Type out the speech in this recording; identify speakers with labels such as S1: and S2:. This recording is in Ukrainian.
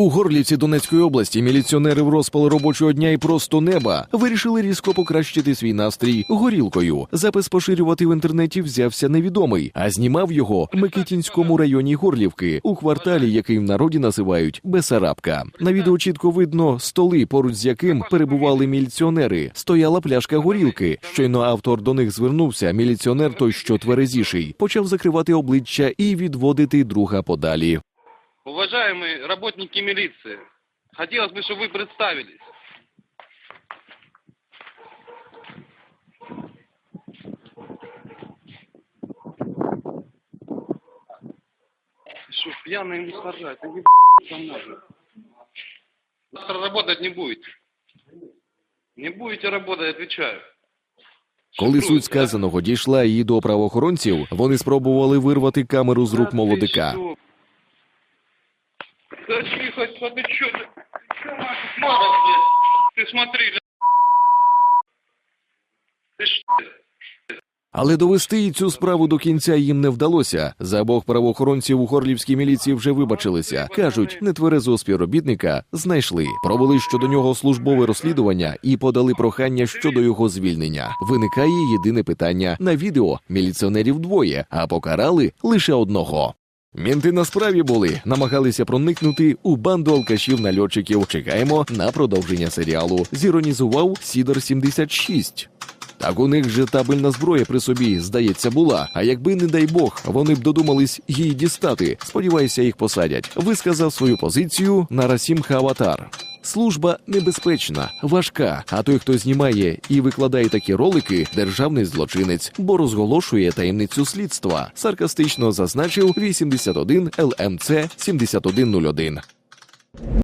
S1: У Горлівці Донецької області міліціонери в розпал робочого дня і просто неба вирішили різко покращити свій настрій горілкою. Запис поширювати в інтернеті взявся невідомий, а знімав його в Микитінському районі Горлівки у кварталі, який в народі називають Бесарабка. На відео чітко видно столи, поруч з яким перебували міліціонери. Стояла пляшка горілки. Щойно автор до них звернувся. Міліціонер, той що тверезіший, почав закривати обличчя і відводити друга подалі.
S2: Уважаемые работники милиции, хотелось бы, чтобы вы представились. Что, пьяные мусора, это ебаться можно. Завтра работать не будете. Не будете работать, отвечаю.
S1: Коли
S2: Шифруйте,
S1: суть сказаного дійшла і до правоохоронців, вони спробували вирвати камеру з рук
S2: Да
S1: молодика.
S2: ты что? Да тихо, да ты чё, ты, ты чё нахуй смотришь, блядь? Ты смотри, ля- Ты что?
S1: Але довести і цю справу до кінця їм не вдалося. За обох правоохоронців у Хорлівській міліції вже вибачилися. кажуть, нетверезого співробітника знайшли, провели щодо нього службове розслідування і подали прохання щодо його звільнення. Виникає єдине питання на відео: міліціонерів двоє, а покарали лише одного. Мінти на справі були, намагалися проникнути у банду алкашів нальотчиків. Чекаємо на продовження серіалу. Зіронізував Сідор 76 так у них же табельна зброя при собі, здається, була. А якби, не дай Бог, вони б додумались її дістати. Сподіваюся, їх посадять. Висказав свою позицію на Расім Хаватар. Служба небезпечна, важка. А той, хто знімає і викладає такі ролики, державний злочинець, бо розголошує таємницю слідства. Саркастично зазначив 81 ЛМЦ 7101.